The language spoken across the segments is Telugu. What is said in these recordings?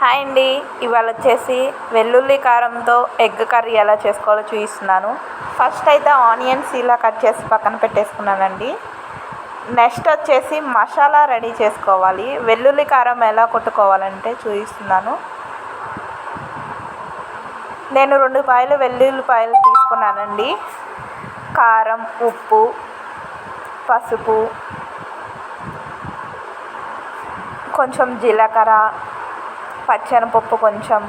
హాయ్ అండి. ఇవాళ వచ్చేసి వెల్లుల్లి కారంతో ఎగ్ కర్రీ ఎలా చేసుకోవాలో చూపిస్తున్నాను. ఫస్ట్ అయితే ఆనియన్స్ ఇలా కట్ చేసి పక్కన పెట్టేసుకున్నానండి. నెక్స్ట్ వచ్చేసి మసాలా రెడీ చేసుకోవాలి. వెల్లుల్లి కారం ఎలా కొట్టుకోవాలంటే చూపిస్తున్నాను. నేను రెండు పాయలు వెల్లుల్లిపాయలు తీసుకున్నానండి. కారం ఉప్పు పసుపు కొంచెం జీలకర్ర పచ్చనపప్పు కొంచెం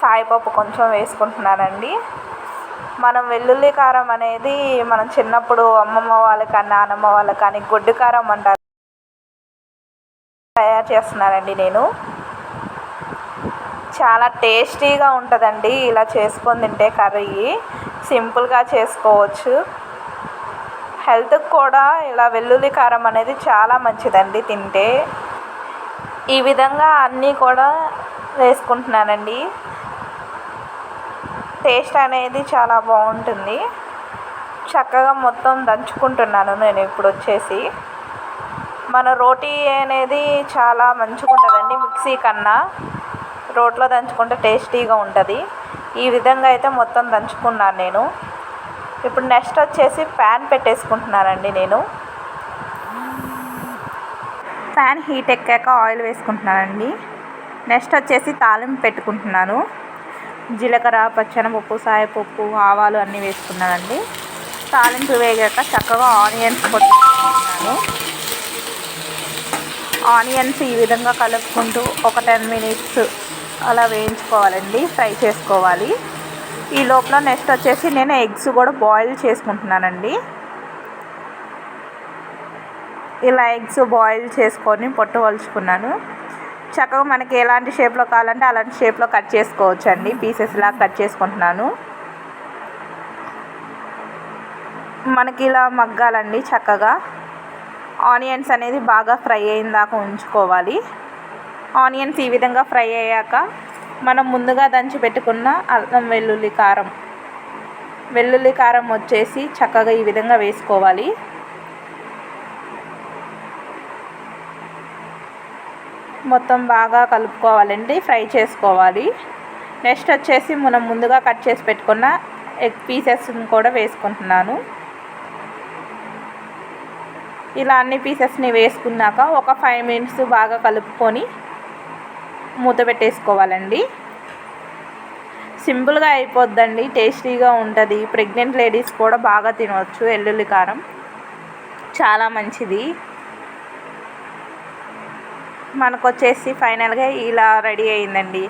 సాయిపప్పు కొంచెం వేసుకుంటున్నానండి. మనం వెల్లుల్లి కారం అనేది మనం చిన్నప్పుడు అమ్మమ్మ వాళ్ళకి కానీ నానమ్మ వాళ్ళకి కానీ గొడ్డు కారం అంటారు. తయారు చేస్తున్నానండి నేను. చాలా టేస్టీగా ఉంటుందండి ఇలా చేసుకొని తింటే కర్రీ. సింపుల్గా చేసుకోవచ్చు. హెల్త్కి కూడా ఇలా వెల్లుల్లి కారం అనేది చాలా మంచిదండి తింటే. ఈ విధంగా అన్నీ కూడా వేసుకుంటున్నానండి. టేస్ట్ అనేది చాలా బాగుంటుంది. చక్కగా మొత్తం దంచుకుంటున్నాను నేను ఇప్పుడు వచ్చేసి. మన రోటీ అనేది చాలా మంచిగా ఉంటుందండి మిక్సీ కన్నా. రోట్లో దంచుకుంటే టేస్టీగా ఉంటుంది. ఈ విధంగా అయితే మొత్తం దంచుకున్నాను నేను. ఇప్పుడు నెక్స్ట్ వచ్చేసి ప్యాన్ పెట్టేసుకుంటున్నానండి నేను. ప్యాన్ హీట్ ఎక్కాక ఆయిల్ వేసుకుంటున్నానండి. నెక్స్ట్ వచ్చేసి తాలింపు పెట్టుకుంటున్నాను. జీలకర్ర పచ్చనపప్పు సాయపప్పు ఆవాలు అన్నీ వేసుకున్నానండి. తాలింపు వేగాక చక్కగా ఆనియన్స్ కొట్టుకుంటున్నాను. ఆనియన్స్ ఈ విధంగా కలుపుకుంటూ ఒక టెన్ మినిట్స్ అలా వేయించుకోవాలండి ఫ్రై చేసుకోవాలి. ఈ లోపల నెక్స్ట్ వచ్చేసి నేను ఎగ్స్ కూడా బాయిల్ చేసుకుంటున్నానండి. ఇలా ఎగ్స్ బాయిల్ చేసుకొని పొట్టు వలుచుకున్నాను. చక్కగా మనకి ఎలాంటి షేప్లో కావాలంటే అలాంటి షేప్లో కట్ చేసుకోవచ్చు అండి పీసెస్లా కట్ చేసుకుంటున్నాను. మనకి ఇలా మగ్గాలండి చక్కగా. ఆనియన్స్ అనేది బాగా ఫ్రై అయిన దాకా ఉంచుకోవాలి. ఆనియన్స్ ఈ విధంగా ఫ్రై అయ్యాక మనం ముందుగా దంచి పెట్టుకున్న అల్లం వెల్లుల్లి కారం. వెల్లుల్లి కారం వచ్చేసి చక్కగా ఈ విధంగా వేసుకోవాలి. మొత్తం బాగా కలుపుకోవాలండి ఫ్రై చేసుకోవాలి. నెక్స్ట్ వచ్చేసి మనం ముందుగా కట్ చేసి పెట్టుకున్న ఎగ్ పీసెస్ని కూడా వేసుకుంటున్నాను. ఇలా అన్ని పీసెస్ని వేసుకున్నాక ఒక ఫైవ్ మినిట్స్ బాగా కలుపుకొని మూత పెట్టేసుకోవాలండి. సింపుల్గా అయిపోద్దండి టేస్టీగా ఉంటుంది. ప్రెగ్నెంట్ లేడీస్ కూడా బాగా తినవచ్చు వెల్లుల్లి కారం. చాలా మంచిది. మనకు వచ్చేసి ఫైనల్గా ఇలా రెడీ అయిందండి.